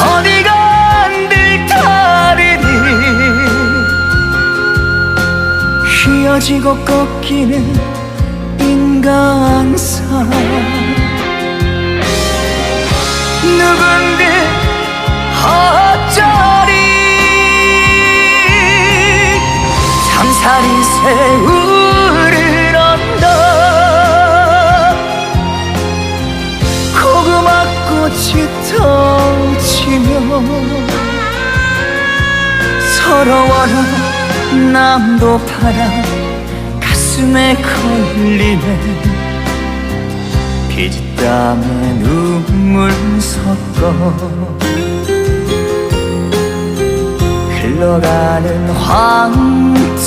어디가 안들 다리니? 휘어지고 꺾이는 인간사 누군데 어쩌리? 잠살이 새우 꽃이 터지며 서러워라 남도 파라 가슴에 걸리네. 피지땀에 눈물 섞어 흘러가는 황토길